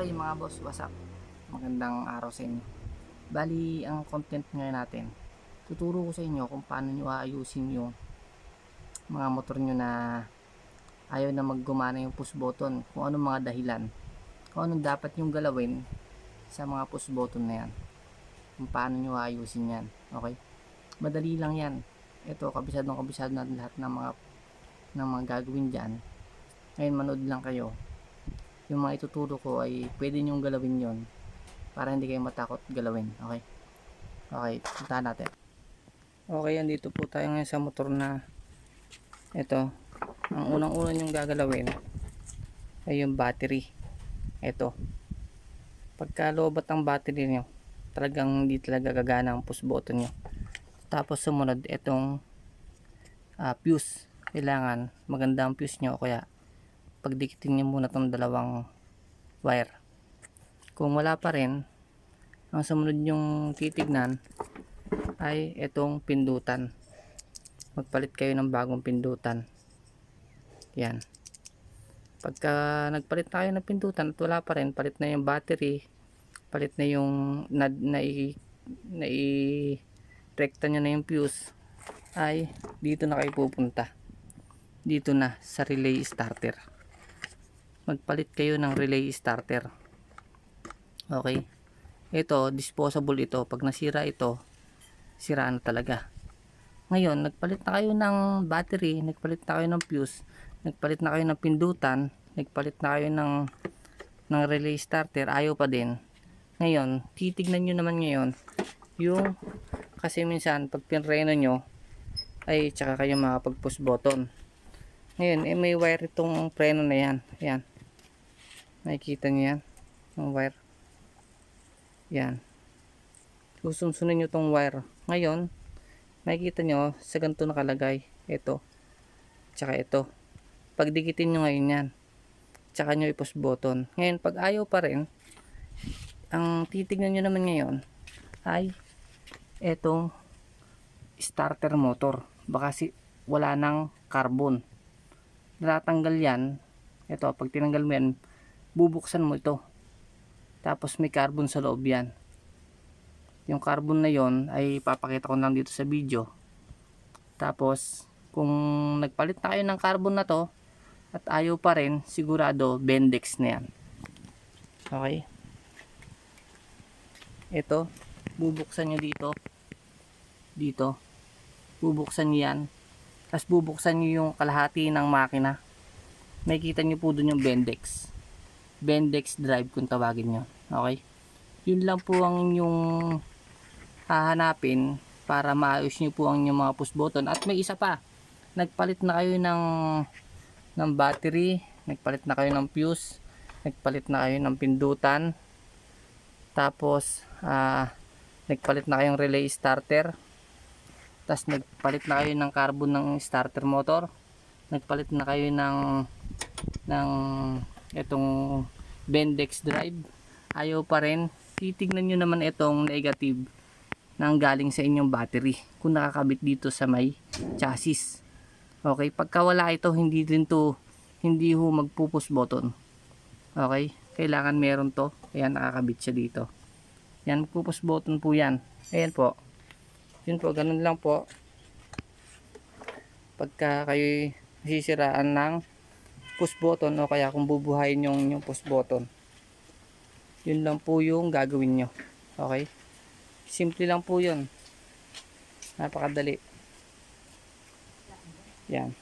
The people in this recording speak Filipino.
Okay mga boss, what's up? Magandang araw sa inyo. Bali, ang content ngayon natin, tuturo ko sa inyo kung paano nyo aayusin yung mga motor nyo na ayaw na maggumana yung push button, kung anong mga dahilan, kung anong dapat yung galawin sa mga push button na yan. Kung paano nyo aayusin yan. Okay? Madali lang yan. Ito, kabisado ng kabisado natin lahat ng mga ng mga gagawin dyan. Ngayon, manood lang kayo yung mga ituturo ko ay pwede nyong galawin yon para hindi kayo matakot galawin. Okay? Okay, puntahan natin. Okay, andito po tayo ngayon sa motor na ito. Ang unang-una nyong gagalawin ay yung battery. Ito. Pagka lobat ang battery nyo, talagang hindi talaga gagana ang push button nyo. Tapos sumunod itong ah, fuse. Kailangan maganda ang fuse nyo kaya pagdikitin niyo muna tong dalawang wire. Kung wala pa rin, ang sumunod yung titignan ay itong pindutan. Magpalit kayo ng bagong pindutan. Yan. Pagka nagpalit na kayo ng pindutan at wala pa rin, palit na yung battery, palit na yung na, na, na i, rekta nyo na yung fuse, ay dito na kayo pupunta. Dito na sa relay starter magpalit kayo ng relay starter. Okay? Ito disposable ito. Pag nasira ito siraan na talaga. Ngayon nagpalit na kayo ng battery nagpalit na kayo ng fuse nagpalit na kayo ng pindutan nagpalit na kayo ng ng relay starter ayaw pa din. Ngayon titignan nyo naman ngayon yung kasi minsan pag pinreno nyo ay tsaka kayo makapag push button. Ngayon eh, may wire itong preno na yan. Ayan Nakikita niyo yan? Yung wire. Yan. Susunsunin nyo tong wire. Ngayon, makikita nyo sa ganito nakalagay. Ito. Tsaka ito. Pagdikitin nyo ngayon yan. Tsaka nyo i-push button. Ngayon, pag ayaw pa rin, ang titignan nyo naman ngayon ay etong starter motor. Baka si wala nang carbon. Natanggal yan. Ito, pag tinanggal mo yan, bubuksan mo ito. Tapos may carbon sa loob yan. Yung carbon na yon ay papakita ko lang dito sa video. Tapos kung nagpalit na kayo ng carbon na to at ayaw pa rin sigurado bendex na yan. Okay? Ito bubuksan nyo dito. Dito. Bubuksan nyo yan. Tapos bubuksan nyo yung kalahati ng makina. Makikita nyo po dun yung bendex Bendex drive kung tawagin nyo. Okay? Yun lang po ang inyong hahanapin para maayos nyo po ang inyong mga push button. At may isa pa. Nagpalit na kayo ng ng battery, nagpalit na kayo ng fuse, nagpalit na kayo ng pindutan. Tapos ah nagpalit na kayong relay starter. Tapos nagpalit na kayo ng carbon ng starter motor. Nagpalit na kayo ng ng itong Bendex drive. Ayaw pa rin. Titignan nyo naman itong negative nang galing sa inyong battery kung nakakabit dito sa may chassis. Okay pagka wala ito hindi din to hindi ho magpupus button. Okay kailangan meron to ayan nakakabit siya dito. Yan magpupus button po yan. Ayan po. Yun po ganun lang po. Pagka kayo sisiraan ng push button o kaya kung bubuhayin yung, yung push button yun lang po yung gagawin nyo. Okay? Simple lang po yun. Napakadali. Yan